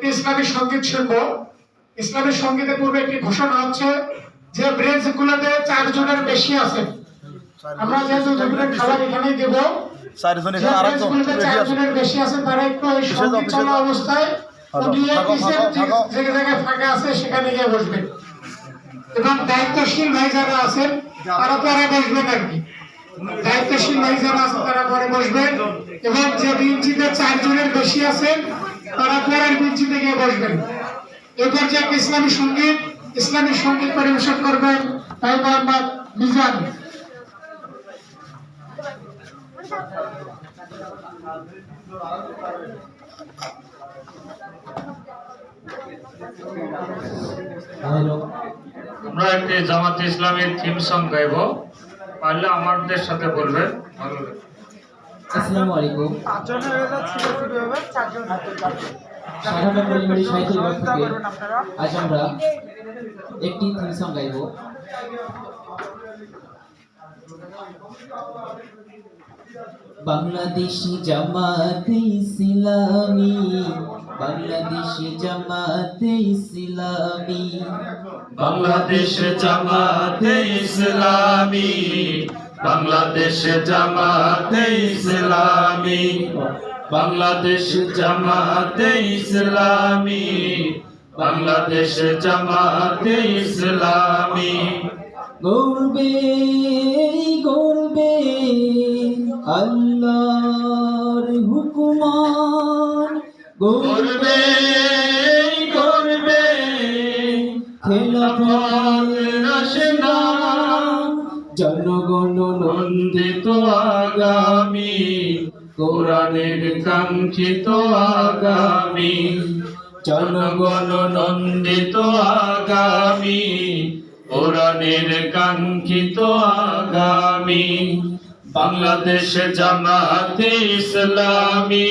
একটি ইসলামী সংগীত শুনব ইসলামী সঙ্গীতের পূর্বে একটি ঘোষণা হচ্ছে যে ব্রেঞ্চ গুলোতে চারজনের বেশি আছে। আমরা যেহেতু দুপুরে খাবার এখানেই দেবো চারজন যে এখানে আর একজন ব্রেঞ্চগুলোতে রেডি আছে। চারজনের বেশি আছে তারা একটু ওই সংগীত চলা অবস্থায় উঠিয়ে পিছের যে জায়গায় ফাঁকা আছে সেখানে গিয়ে বসবেন এবং দায়িত্বশীল ভাই যারা আছেন তারা পরে বসবেন আর কি। দায়িত্বশীল ভাই যারা আছেন তারা পরে বসবেন। এবং যে বেঞ্চিতে চারজনের বেশি আছেন তারা পরের বেঞ্চিতে গিয়ে বসবেন। এরপর যে একটা ইসলামী সংগীত ইসলামী সংগীত পরিবেশন করবেন ভাই মোহাম্মদ মিজান। আমরা একটি জামাত ইসলামের থিম সং গাইব। পারলে আমাদের সাথে বলবে ভালো। আসসালামু আলাইকুম। সাধারণ পরিবারের সাহিত্য বিভাগ থেকে আজ আমরা একটি থিম সং গাইব। বাংলাদেশি জামাতে ইসলামী বাংলাদেশি জামাতে ইসলামী। বাংলাদেশ জামাতে ইসলামী। বাংলাদেশ জামাতে ইসলামী। বাংলাদেশ জামাতে ইসলামী। বাংলাদেশ জামাতে ইসলামী। গৌরবে গৌরবে আল্লাহর হুকুমান করবে করবে। খেলাফত রাশেদা জনগণ নন্দিত আগামী, কোরআনের কাঙ্ক্ষিত আগামী। জনগণ নন্দিত আগামী, কোরআনের কাঙ্ক্ষিত আগামী। বাংলাদেশ জামাতে ইসলামী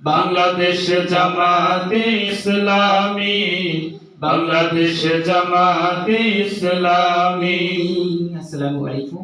বাংলাদেশ জামাতে ইসলামী বাংলাদেশ জামাতে ইসলামী। আসসালামু আলাইকুম।